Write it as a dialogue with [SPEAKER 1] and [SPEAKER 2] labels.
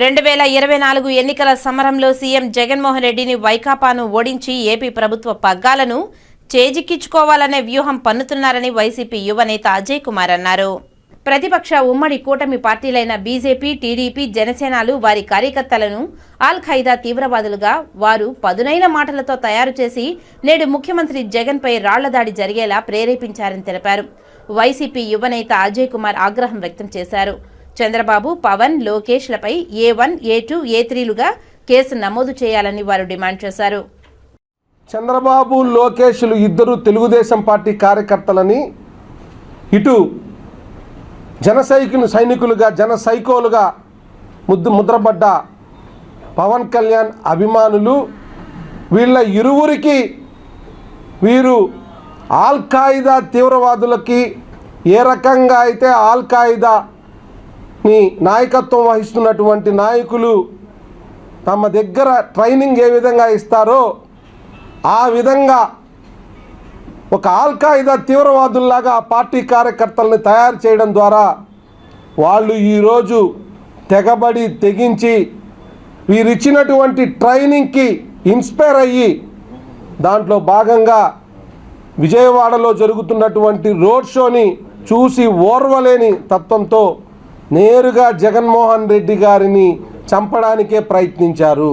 [SPEAKER 1] రెండు వేల ఇరవై నాలుగు ఎన్నికల సమరంలో సీఎం జగన్మోహన్ రెడ్డిని వైకాపాను ఓడించి ఏపీ ప్రభుత్వ పగ్గాలను చేజిక్కించుకోవాలనే వ్యూహం పన్నుతున్నారని వైసీపీ యువనేత అజయ్ కుమార్ అన్నారు. ప్రతిపక్ష ఉమ్మడి కూటమి పార్టీలైన బీజేపీ టీడీపీ జనసేనలు వారి కార్యకర్తలను ఆల్ ఖైదా తీవ్రవాదులుగా వారు పదునైన మాటలతో తయారు చేసి నేడు ముఖ్యమంత్రి జగన్పై రాళ్ళ దాడి జరిగేలా ప్రేరేపించారని తెలిపారు. వైసీపీ యువనేత అజయ్ కుమార్ ఆగ్రహం వ్యక్తం చేశారు. Chandrababu Pawan లోకేష్లపై A one A two A త్రీలుగా case నమోదు చేయాలని వారు డిమాండ్ చేశారు.
[SPEAKER 2] చంద్రబాబు లోకేష్లు ఇద్దరు తెలుగుదేశం పార్టీ కార్యకర్తలని ఇటు జన సైకిల్ సైనికులుగా జన సైకోలుగా ముద్దు ముద్రపడ్డ పవన్ కళ్యాణ్ అభిమానులు వీళ్ళ ఇరువురికి వీరు ఆల్ ఖాయిదా తీవ్రవాదులకి ఏ రకంగా అయితే ఆల్ ని నాయకత్వం వహిస్తున్నటువంటి నాయకులు తమ దగ్గర ట్రైనింగ్ ఏ విధంగా ఇస్తారో ఆ విధంగా ఒక ఆల్ఖాయిదా తీవ్రవాదుల్లాగా ఆ పార్టీ కార్యకర్తలను తయారు చేయడం ద్వారా వాళ్ళు ఈరోజు తెగబడి తెగించి వీరిచ్చినటువంటి ట్రైనింగ్కి ఇన్స్పైర్ అయ్యి దాంట్లో భాగంగా విజయవాడలో జరుగుతున్నటువంటి రోడ్ షోని చూసి ఓర్వలేని తత్వంతో నేరుగా జగన్మోహన్ రెడ్డి గారిని చంపడానికే ప్రయత్నించారు.